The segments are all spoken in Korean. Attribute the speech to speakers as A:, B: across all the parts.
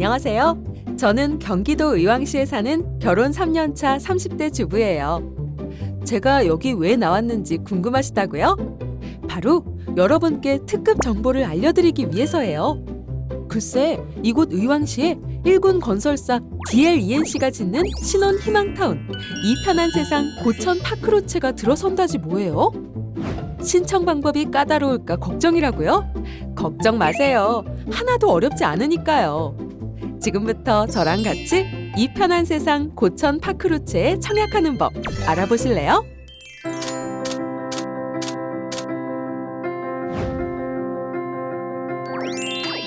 A: 안녕하세요. 저는 경기도 의왕시에 사는 결혼 3년차 30대 주부예요. 제가 여기 왜 나왔는지 궁금하시다고요? 바로 여러분께 특급 정보를 알려드리기 위해서예요. 글쎄, 이곳 의왕시에 일군 건설사 DLENC가 짓는 신혼 희망타운 이 편한 세상 고천 파크로체가 들어선다지 뭐예요? 신청 방법이 까다로울까 걱정이라고요? 걱정 마세요. 하나도 어렵지 않으니까요. 지금부터 저랑 같이 이 편한 세상 고천 파크루체에 청약하는 법 알아보실래요?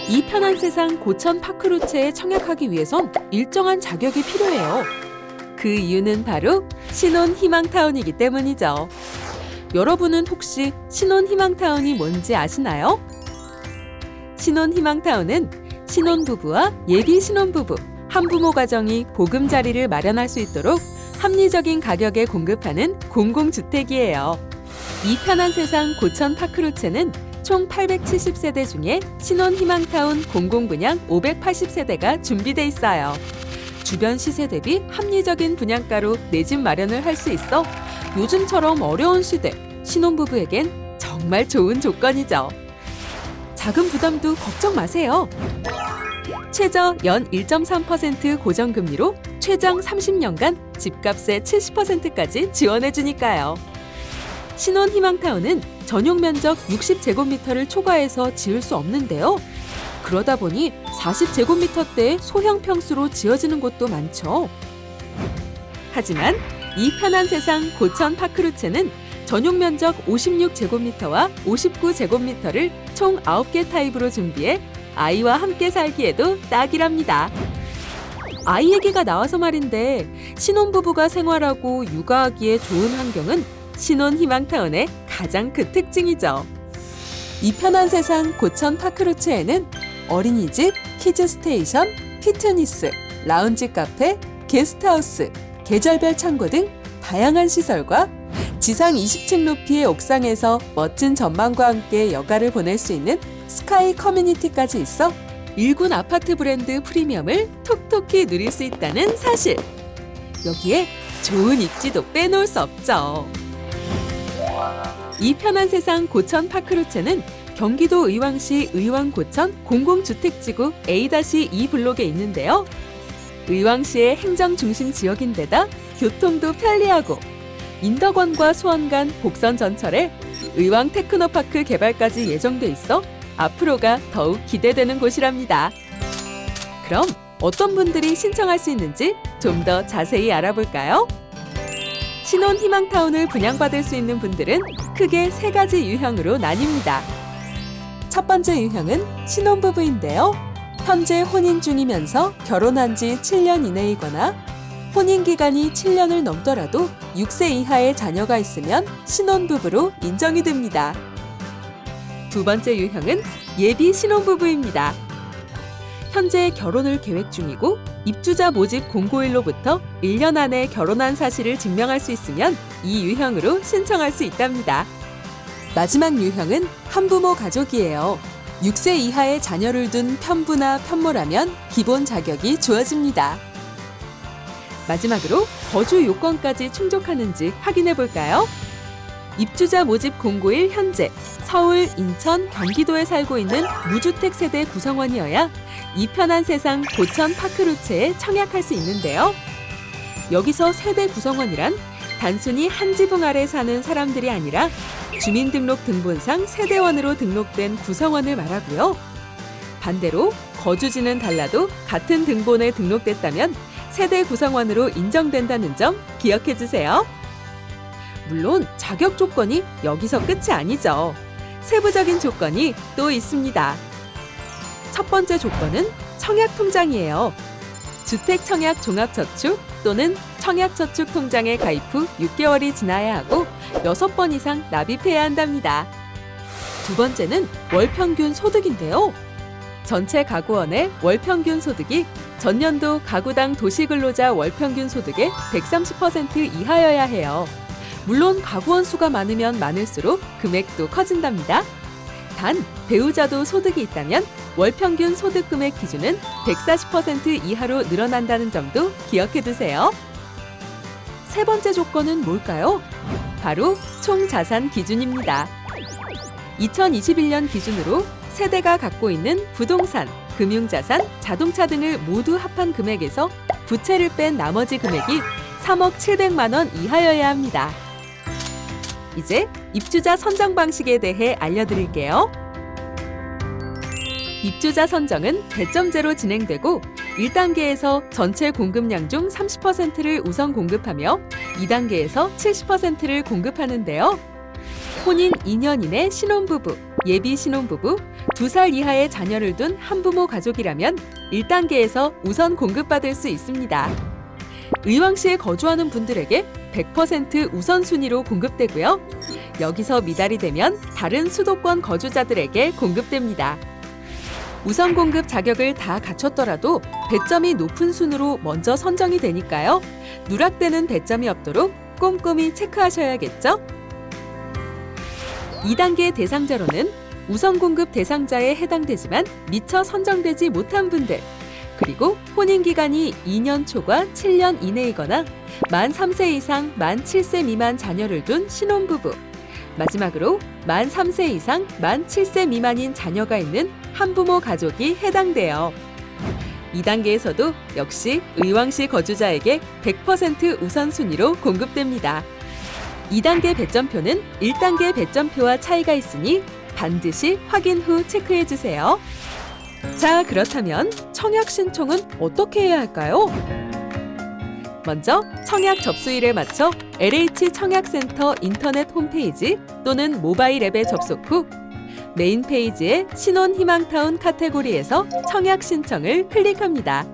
A: 이 편한 세상 고천 파크루체에 청약하기 위해선 일정한 자격이 필요해요. 그 이유는 바로 신혼 희망타운이기 때문이죠. 여러분은 혹시 신혼 희망타운이 뭔지 아시나요? 신혼 희망타운은 신혼부부와 예비 신혼부부, 한부모 가정이 보금자리를 마련할 수 있도록 합리적인 가격에 공급하는 공공주택이에요. 이 편한 세상 고천 파크루체는 총 870세대 중에 신혼 희망타운 공공분양 580세대가 준비돼 있어요. 주변 시세 대비 합리적인 분양가로 내 집 마련을 할 수 있어 요즘처럼 어려운 시대 신혼부부에겐 정말 좋은 조건이죠. 자금 부담도 걱정 마세요. 최저 연 1.3% 고정금리로 최장 30년간 집값의 70%까지 지원해 주니까요. 신혼 희망타운은 전용 면적 60제곱미터를 초과해서 지을 수 없는데요. 그러다 보니 40제곱미터대의 소형 평수로 지어지는 곳도 많죠. 하지만 이 편한 세상 고천 파크루체는 전용 면적 56제곱미터와 59제곱미터를 총 9개 타입으로 준비해 아이와 함께 살기에도 딱이랍니다. 아이 얘기가 나와서 말인데 신혼부부가 생활하고 육아하기에 좋은 환경은 신혼 희망타운의 가장 큰 특징이죠. 이 편한 세상 고천 파크루체에는 어린이집, 키즈 스테이션, 피트니스, 라운지 카페, 게스트하우스, 계절별 창고 등 다양한 시설과 지상 20층 높이의 옥상에서 멋진 전망과 함께 여가를 보낼 수 있는 스카이 커뮤니티까지 있어 일군 아파트 브랜드 프리미엄을 톡톡히 누릴 수 있다는 사실. 여기에 좋은 입지도 빼놓을 수 없죠. 이 편한 세상 고천 파크루체는 경기도 의왕시 의왕 고천 공공주택지구 A-2 블록에 있는데요. 의왕시의 행정 중심 지역인데다 교통도 편리하고 인덕원과 수원간 복선 전철에 의왕 테크노파크 개발까지 예정돼 있어 앞으로가 더욱 기대되는 곳이랍니다. 그럼 어떤 분들이 신청할 수 있는지 좀 더 자세히 알아볼까요? 신혼 희망타운을 분양받을 수 있는 분들은 크게 세 가지 유형으로 나뉩니다. 첫 번째 유형은 신혼부부인데요. 현재 혼인 중이면서 결혼한 지 7년 이내이거나 혼인 기간이 7년을 넘더라도 6세 이하의 자녀가 있으면 신혼부부로 인정이 됩니다. 두 번째 유형은 예비 신혼부부입니다. 현재 결혼을 계획 중이고 입주자 모집 공고일로부터 1년 안에 결혼한 사실을 증명할 수 있으면 이 유형으로 신청할 수 있답니다. 마지막 유형은 한부모 가족이에요. 6세 이하의 자녀를 둔 편부나 편모라면 기본 자격이 주어집니다. 마지막으로 거주 요건까지 충족하는지 확인해 볼까요? 입주자 모집 공고일 현재 서울, 인천, 경기도에 살고 있는 무주택 세대 구성원이어야 이 편한 세상 고천 파크루체에 청약할 수 있는데요. 여기서 세대 구성원이란 단순히 한 지붕 아래 사는 사람들이 아니라 주민등록 등본상 세대원으로 등록된 구성원을 말하고요. 반대로 거주지는 달라도 같은 등본에 등록됐다면 세대 구성원으로 인정된다는 점 기억해 주세요. 물론 자격 조건이 여기서 끝이 아니죠. 세부적인 조건이 또 있습니다. 첫 번째 조건은 청약 통장이에요. 주택 청약 종합저축 또는 청약저축 통장에 가입 후 6개월이 지나야 하고 6번 이상 납입해야 한답니다. 두 번째는 월 평균 소득인데요. 전체 가구원의 월 평균 소득이 전년도 가구당 도시근로자 월 평균 소득의 130% 이하여야 해요. 물론 가구원 수가 많으면 많을수록 금액도 커진답니다. 단 배우자도 소득이 있다면 월 평균 소득 금액 기준은 140% 이하로 늘어난다는 점도 기억해 두세요. 세 번째 조건은 뭘까요? 바로 총 자산 기준입니다. 2021년 기준으로 세대가 갖고 있는 부동산, 금융자산, 자동차 등을 모두 합한 금액에서 부채를 뺀 나머지 금액이 3억 700만 원 이하여야 합니다. 이제 입주자 선정 방식에 대해 알려드릴게요. 입주자 선정은 배점제로 진행되고 1단계에서 전체 공급량 중 30%를 우선 공급하며 2단계에서 70%를 공급하는데요. 혼인 2년 이내 신혼부부, 예비 신혼부부, 2살 이하의 자녀를 둔 한부모 가족이라면 1단계에서 우선 공급받을 수 있습니다. 의왕시에 거주하는 분들에게 100% 우선순위로 공급되고요. 여기서 미달이 되면 다른 수도권 거주자들에게 공급됩니다. 우선 공급 자격을 다 갖췄더라도 배점이 높은 순으로 먼저 선정이 되니까요. 누락되는 배점이 없도록 꼼꼼히 체크하셔야겠죠? 2단계 대상자로는 우선 공급 대상자에 해당되지만 미처 선정되지 못한 분들, 그리고 혼인 기간이 2년 초과 7년 이내이거나 만 3세 이상 만 7세 미만 자녀를 둔 신혼부부, 마지막으로 만 3세 이상 만 7세 미만인 자녀가 있는 한부모 가족이 해당돼요. 2단계에서도 역시 의왕시 거주자에게 100% 우선순위로 공급됩니다. 2단계 배점표는 1단계 배점표와 차이가 있으니 반드시 확인 후 체크해 주세요. 자, 그렇다면 청약 신청은 어떻게 해야 할까요? 먼저 청약 접수일에 맞춰 LH 청약센터 인터넷 홈페이지 또는 모바일 앱에 접속 후 메인 페이지의 신혼 희망타운 카테고리에서 청약 신청을 클릭합니다.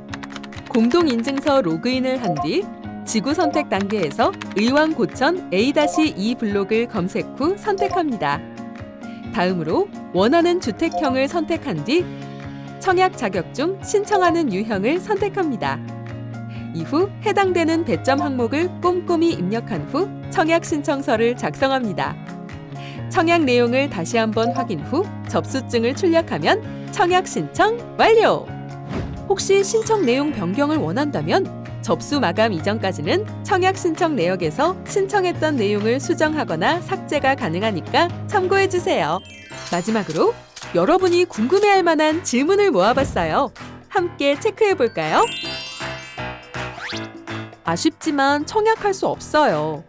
A: 공동 인증서 로그인을 한 뒤 지구 선택 단계에서 의왕 고천 A-2 블록을 검색 후 선택합니다. 다음으로 원하는 주택형을 선택한 뒤 청약 자격중 신청하는 유형을 선택합니다. 이후 해당되는 배점 항목을 꼼꼼히 입력한 후 청약 신청서를 작성합니다. 청약 내용을 다시 한번 확인 후 접수증을 출력하면 청약 신청 완료! 혹시 신청 내용 변경을 원한다면 접수 마감 이전까지는 청약 신청 내역에서 신청했던 내용을 수정하거나 삭제가 가능하니까 참고해 주세요. 마지막으로 여러분이 궁금해할 만한 질문을 모아봤어요. 함께 체크해 볼까요? 아쉽지만 청약할 수 없어요.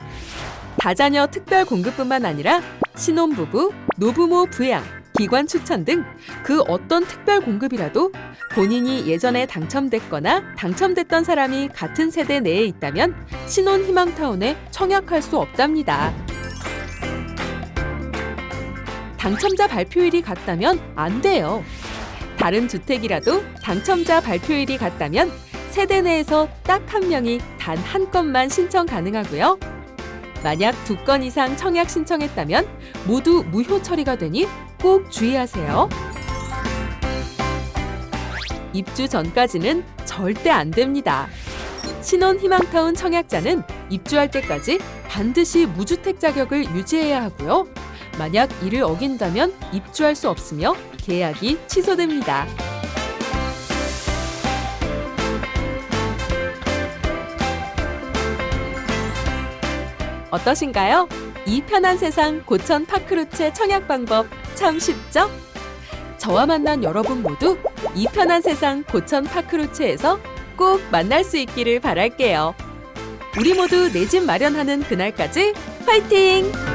A: 다자녀 특별 공급뿐만 아니라 신혼부부, 노부모 부양, 기관 추천 등 그 어떤 특별 공급이라도 본인이 예전에 당첨됐거나 당첨됐던 사람이 같은 세대 내에 있다면 신혼 희망타운에 청약할 수 없답니다. 당첨자 발표일이 같다면 안 돼요. 다른 주택이라도 당첨자 발표일이 같다면 세대 내에서 딱 한 명이 단 한 건만 신청 가능하고요. 만약 두 건 이상 청약 신청했다면 모두 무효 처리가 되니 꼭 주의하세요. 입주 전까지는 절대 안 됩니다. 신혼 희망타운 청약자는 입주할 때까지 반드시 무주택 자격을 유지해야 하고요. 만약 이를 어긴다면 입주할 수 없으며 계약이 취소됩니다. 어떠신가요? 이 편한 세상 고천 파크루체 청약 방법 참 쉽죠? 저와 만난 여러분 모두 이 편한 세상 고천 파크루체에서 꼭 만날 수 있기를 바랄게요. 우리 모두 내 집 마련하는 그날까지 화이팅!